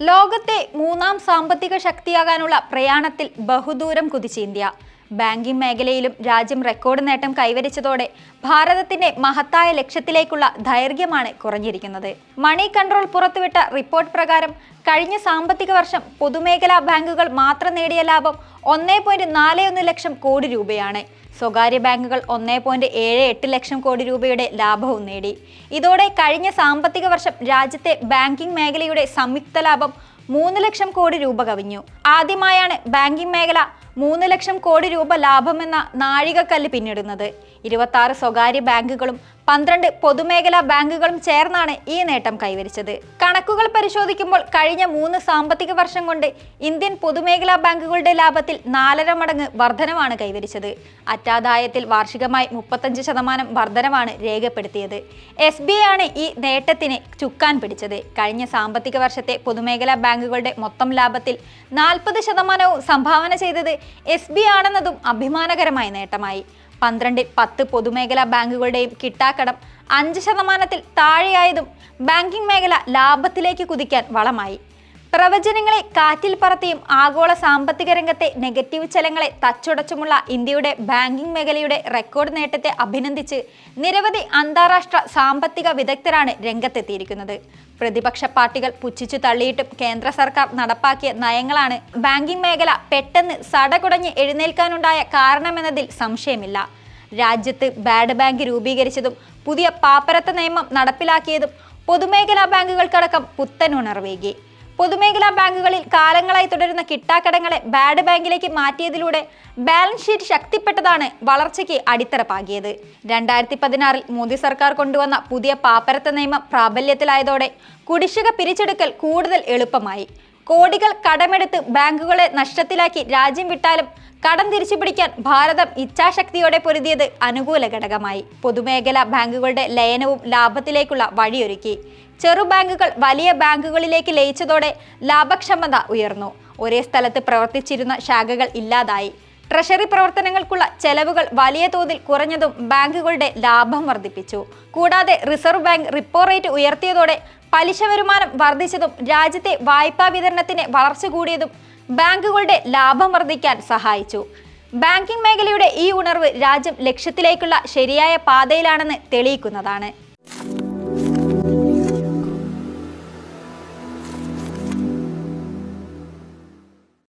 ലോകത്തെ മൂന്നാം സാമ്പത്തിക ശക്തിയാകാനുള്ള പ്രയാണത്തിൽ ബഹുദൂരം കുതിച്ച് ഇന്ത്യ. ബാങ്കിംഗ് മേഖലയിലും രാജ്യം റെക്കോർഡ് നേട്ടം കൈവരിച്ചതോടെ ഭാരതത്തിന്റെ മഹത്തായ ലക്ഷ്യത്തിലേക്കുള്ള ദൈർഘ്യമാണ് കുറഞ്ഞിരിക്കുന്നത്. മണി കൺട്രോൾ പുറത്തുവിട്ട റിപ്പോർട്ട് പ്രകാരം കഴിഞ്ഞ സാമ്പത്തിക വർഷം പൊതുമേഖലാ ബാങ്കുകൾ മാത്രം നേടിയ ലാഭം ഒന്നേ പോയിന്റ് നാല് ഒന്ന് ലക്ഷം കോടി രൂപയാണ്. സ്വകാര്യ ബാങ്കുകൾ ഒന്നേ പോയിന്റ് ഏഴ് എട്ട് ലക്ഷം കോടി രൂപയുടെ ലാഭവും നേടി. ഇതോടെ കഴിഞ്ഞ സാമ്പത്തിക വർഷം രാജ്യത്തെ ബാങ്കിംഗ് മേഖലയുടെ സംയുക്ത ലാഭം മൂന്ന് ലക്ഷം കോടി രൂപ കവിഞ്ഞു. ആദ്യമായാണ് ബാങ്കിംഗ് മേഖല മൂന്ന് ലക്ഷം കോടി രൂപ ലാഭമെന്ന നാഴികക്കല്ല് പിന്നിടുന്നത്. ഇരുപത്തി സ്വകാര്യ ബാങ്കുകളും പന്ത്രണ്ട് പൊതുമേഖലാ ബാങ്കുകളും ചേർന്നാണ് ഈ നേട്ടം കൈവരിച്ചത്. കണക്കുകൾ പരിശോധിക്കുമ്പോൾ കഴിഞ്ഞ മൂന്ന് സാമ്പത്തിക വർഷം കൊണ്ട് ഇന്ത്യൻ പൊതുമേഖലാ ബാങ്കുകളുടെ ലാഭത്തിൽ നാലര മടങ്ങ് വർധനമാണ് കൈവരിച്ചത്. അറ്റാദായത്തിൽ വാർഷികമായി മുപ്പത്തഞ്ച് ശതമാനം വർധനവാണ് രേഖപ്പെടുത്തിയത്. എസ് ബി ആണ് ഈ നേട്ടത്തിന് ചുക്കാൻ പിടിച്ചത്. കഴിഞ്ഞ സാമ്പത്തിക വർഷത്തെ പൊതുമേഖലാ ബാങ്കുകളുടെ മൊത്തം ലാഭത്തിൽ നാൽപ്പത് ശതമാനവും സംഭാവന ചെയ്തത് എസ് ബി ആണെന്നതും അഭിമാനകരമായ നേട്ടമായി. പന്ത്രണ്ടിൽ പത്ത് പൊതുമേഖലാ ബാങ്കുകളുടെയും കിട്ടാക്കടം അഞ്ച് ശതമാനത്തിൽ താഴെയായതും ബാങ്കിംഗ് മേഖല ലാഭത്തിലേക്ക് കുതിക്കാൻ വളമായി. പ്രവചനങ്ങളെ കാറ്റിൽ പറത്തിയും ആഗോള സാമ്പത്തിക രംഗത്തെ നെഗറ്റീവ് ചലങ്ങളെ തച്ചുടച്ചുമുള്ള ഇന്ത്യയുടെ ബാങ്കിംഗ് മേഖലയുടെ റെക്കോർഡ് നേട്ടത്തെ അഭിനന്ദിച്ച് നിരവധി അന്താരാഷ്ട്ര സാമ്പത്തിക വിദഗ്ധരാണ് രംഗത്തെത്തിയിരിക്കുന്നത്. പ്രതിപക്ഷ പാർട്ടികൾ പുച്ഛിച്ചു തള്ളിയിട്ടും കേന്ദ്ര സർക്കാർ നടപ്പാക്കിയ നയങ്ങളാണ് ബാങ്കിംഗ് മേഖല പെട്ടെന്ന് സടകുടഞ്ഞ് എഴുന്നേൽക്കാനുണ്ടായ കാരണമെന്നതിൽ സംശയമില്ല. രാജ്യത്ത് ബാഡ് ബാങ്ക് രൂപീകരിച്ചതും പുതിയ പാപ്പരത്ത നിയമം നടപ്പിലാക്കിയതും പൊതുമേഖലാ ബാങ്കുകൾക്കടക്കം പുത്തൻ ഉണർവേകി പൊതുമേഖലാ ബാങ്കുകളിൽ കാലങ്ങളായി തുടരുന്ന കിട്ടാക്കടങ്ങളെ ബാഡ് ബാങ്കിലേക്ക് മാറ്റിയതിലൂടെ ബാലൻസ് ഷീറ്റ് ശക്തിപ്പെട്ടതാണ് വളർച്ചയ്ക്ക് അടിത്തറ പാകിയത് രണ്ടായിരത്തി പതിനാറിൽ മോദി സർക്കാർ കൊണ്ടുവന്ന പുതിയ പാപ്പരത്ത നിയമം പ്രാബല്യത്തിലായതോടെ കുടിശ്ശിക പിരിച്ചെടുക്കൽ കൂടുതൽ എളുപ്പമായി. കോടികൾ കടമെടുത്ത് ബാങ്കുകളെ നഷ്ടത്തിലാക്കി രാജ്യം വിട്ടാലും കടം തിരിച്ചു പിടിക്കാൻ ഭാരതം ഇച്ഛാശക്തിയോടെ പൊരുതിയത് അനുകൂല ഘടകമായി. പൊതുമേഖലാ ബാങ്കുകളുടെ ലയനവും ലാഭത്തിലേക്കുള്ള വഴിയൊരുക്കി. ചെറു ബാങ്കുകൾ വലിയ ബാങ്കുകളിലേക്ക് ലയിച്ചതോടെ ലാഭക്ഷമത ഉയർന്നു. ഒരേ സ്ഥലത്ത് പ്രവർത്തിച്ചിരുന്ന ശാഖകൾ ഇല്ലാതായി. ട്രഷറി പ്രവർത്തനങ്ങൾക്കുള്ള ചെലവുകൾ വലിയ തോതിൽ കുറഞ്ഞതും ബാങ്കുകളുടെ ലാഭം വർദ്ധിപ്പിച്ചു. കൂടാതെ റിസർവ് ബാങ്ക് റിപ്പോ റേറ്റ് ഉയർത്തിയതോടെ പലിശ വരുമാനം വർദ്ധിച്ചതും രാജ്യത്തെ വായ്പാ വിതരണത്തിന് വളർച്ച കൂടിയതും ബാങ്കുകളുടെ ലാഭം വർദ്ധിക്കാൻ സഹായിച്ചു. ബാങ്കിംഗ് മേഖലയുടെ ഈ ഉണർവ് രാജ്യം ലക്ഷ്യത്തിലേക്കുള്ള ശരിയായ പാതയിലാണെന്ന് തെളിയിക്കുന്നതാണ്.